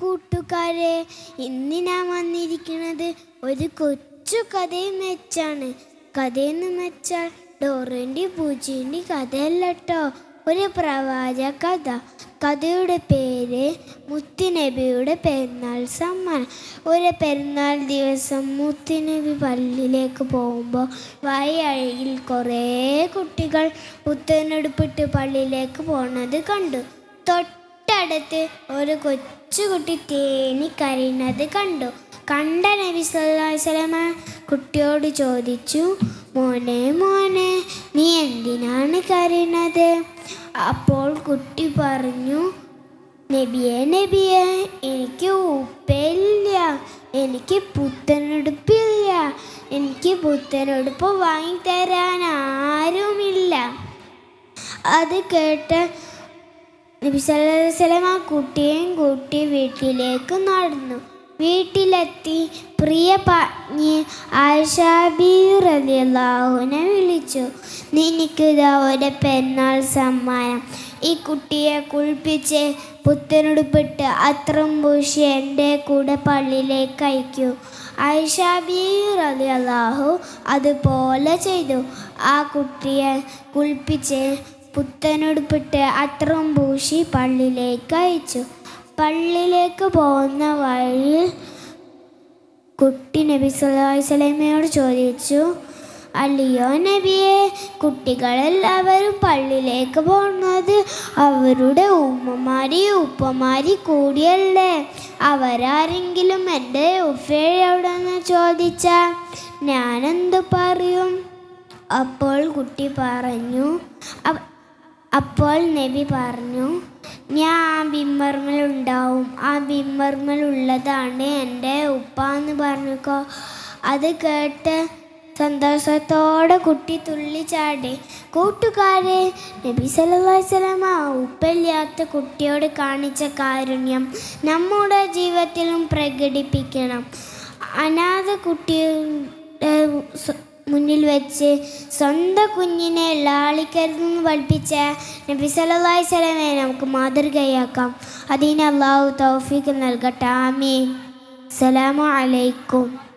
കൂട്ടുകാരെ ഇന്ന് ഞാൻ വന്നിരിക്കുന്നത് ഒരു കൊച്ചു കഥയും വെച്ചാണ്. കഥയെന്ന് വെച്ചാൽ ഡോറിന്റെ പൂച്ചേന്റെ കഥയല്ല ഒരു പ്രവാച കഥ. കഥയുടെ പേര് മുത്തുനബിയുടെ പെരുന്നാൾ സമ്മാനം. ഒരു പെരുന്നാൾ ദിവസം മുത്തുനബി പള്ളിയിലേക്ക് പോകുമ്പോൾ വഴിയഴകിൽ കുറേ കുട്ടികൾ പുത്തനെടുപ്പിട്ട് പള്ളിയിലേക്ക് പോണത് കണ്ടു. തൊട്ടടുത്ത് ഒരു കൊച്ചുകുട്ടി തേനി കരയുന്നത് കണ്ടു. കണ്ട നബി സല്ലാസ്ലമ കുട്ടിയോട് ചോദിച്ചു മോനെ മോനെ നീ എന്തിനാണ് കരയുന്നത്? അപ്പോൾ കുട്ടി പറഞ്ഞു നബിയെ നബിയെ എനിക്ക് ഉപ്പയില്ല എനിക്ക് പുത്തനെടുപ്പില്ല എനിക്ക് പുത്തനെടുപ്പ് വാങ്ങിത്തരാൻ ആരുമില്ല. അത് കേട്ട് നബി സല്ലല്ലാഹു ആ കുട്ടിയെയും കൂട്ടി വീട്ടിലേക്ക് നടന്നു. വീട്ടിലെത്തി പ്രിയ പത്നി ആഷാബിറിയാഹുനെ വിളിച്ചു. നിനക്കിതാ ഒരു പെരുന്നാൾ സമ്മാനം. ഈ കുട്ടിയെ കുളിപ്പിച്ച് പുത്തനുടുപ്പിട്ട് അത്രം പൂശി എന്റെ കൂടെ പള്ളിയിലേക്ക് അയക്കൂ. ആയിഷാബി റളിയല്ലാഹു അതുപോലെ ചെയ്തു. ആ കുട്ടിയെ കുളിപ്പിച്ച് പുത്തനുടുപ്പിട്ട് അത്രം പൂശി പള്ളിയിലേക്ക് അയച്ചു. പള്ളിയിലേക്ക് പോകുന്ന വഴി കുട്ടി നബി സല്ലല്ലാഹു സ്വലമയോട് ചോദിച്ചു അല്ലയോ നബിയെ കുട്ടികളെല്ലാവരും പള്ളിയിലേക്ക് പോകുന്നത് അവരുടെ ഉമ്മമാരി ഉപ്പമാരി കൂടിയല്ലേ? അവരാരെങ്കിലും എന്റെ ഉഫയെവിടെന്ന് ചോദിച്ചാൽ ഞാനെന്ത് പറയും? അപ്പോൾ കുട്ടി പറഞ്ഞു "അ- അപ്പോൾ നബി പറഞ്ഞു ഞാൻ ആ ബിമ്മർമലുണ്ടാവും ആ ബിമ്മർമലുള്ളതാണ് എന്റെ ഉപ്പ എന്ന് പറഞ്ഞുക്കോ. അത് കേട്ട് സന്തോഷത്തോടെ കുട്ടി തുള്ളിച്ചാടി കൂട്ടുകാരെ നബി വസല്ലമ ഉപ്പില്ലാത്ത കുട്ടിയോട് കാണിച്ച കാരുണ്യം നമ്മുടെ ജീവിതത്തിലും പ്രകടിപ്പിക്കണം. അനാഥ കുട്ടിയുടെ മുന്നിൽ വെച്ച് സ്വന്തം കുഞ്ഞിനെ ലാളിക്കരുതെന്ന് പഠിപ്പിച്ച നബി സല്ലല്ലാഹു അലൈഹി വസല്ലമയെ നമുക്ക് മാതൃകയാക്കാം. അതിന് അള്ളാഹു തൗഫീഖ് നൽകട്ടെ. ആമീൻ. അസ്സലാമു അലൈക്കും.